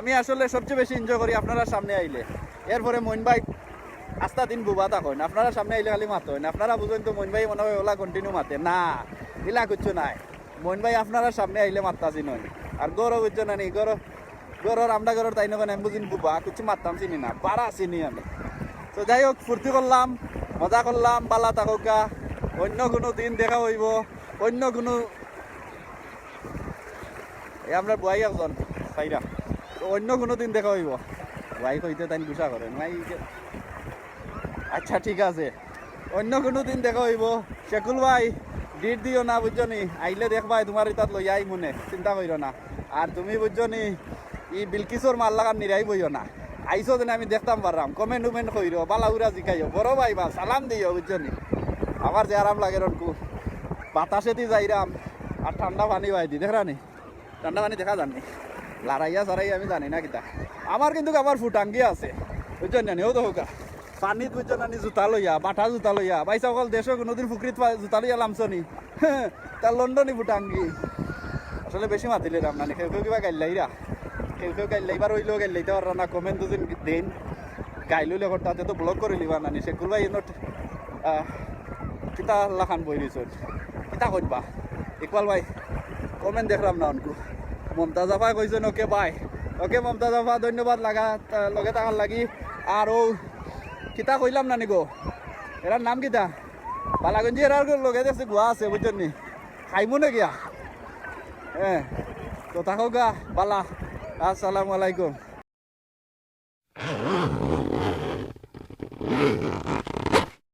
আমি আসলে সবচেয়ে বেশি এনজয় করি আপনারা সামনে আইলে। এরপরে মইন ভাই, আস্তা দিন বুবা থাকেন আপনারা সামনে আইলে খালি মাতেন আপনারা বুঝেন তো মইন ভাই মনে হয় ওলা কন্টিনিউ মাতে। না ইলা কিচ্ছু নাই। মইন ভাই আপনারা সামনে আইলে মাত্তাছি নয় আর গৌরব না নি। গৌরব গৌরব আমরা গৌরব তাই নয় আমি বুঝিন বুবা কিছু মারতাম চিনি না বাড়া চিনি আমি। তো যাই হোক, ফুর্তি করলাম, মজা করলাম বালা থাকা অন্য কোনো দিন দেখা হইব, অন্য কোনো আমরা বুয়াই একজন সাইরা অন্য কোনো দিন দেখা হইব। বুয়াই হইতে তাই গুসা করেন ভাই আচ্ছা ঠিক আছে। অন্য কোনো দিন দেখা হইব। শেকুল ভাই, ডিট দিও না, বুঝছ নি? আইলে দেখবাই তোমার তাত লই আই মনে চিন্তা করিও না। আর তুমি বুঝছ নি, ই বিলকিসর মাল লাগান নিরাই বইও না। আইসো দিনে আমি দেখতাম পারলাম। কমেন্ট উমেন্ট কইরো বালাউরা জিকাইও। বড় ভাই বা, সালাম দিও, বুঝছ নি? আমার যে আরাম লাগে রনকু। বাতাসেতি যাইরাম। আর ঠান্ডা পানি বাই দি। দেখরা নি? ঠান্ডা পানি দেখা জানি লারাইয়া সারাইয়া আমি জানি না কিতা। আমার কিন্তু আবার ফুটাঙ্গি আছে। বুঝছেন জানি ও তো হোকা পানিত বুঝছ না নি জোতা লইয়া বাটা জোতা লইয়া। বাইসা অকল দেশও কোনোদিন পা- জোতা লইয়া লামছো নি তার লন্ডনই ফুটাঙ্গি আসলে বেশি মাতিলে রাম না কেউ কেউ কিবা গাইলাইরা কেউ কেউ গাইলাইবার হইলেও গাইলাইতে পারা না কমেন্ট দুদিন দিন। গাইলুলে তাতে তো ব্লক করে লিবা নানি সে কুলবাই এনত কিতা লাখান বই দিছ কিতা করবা ইকবাল ভাই কমেন্ট দেখলাম না অনকু মমতাজ আফা কইছেন ওকে বাই ওকে মমতাজ আফা ধন্যবাদ লাগা লগে থাকার লাগি। আর ও কিতা কইলাম না নিগো এরার নাম কিতা? বালাগঞ্জি এরার লগে দেখছে গুহা আছে বুঝছেন নি? খাইমু না গিয়া হ্যাঁ তো থাকো গা, বালা। আসসালামু আলাইকুম।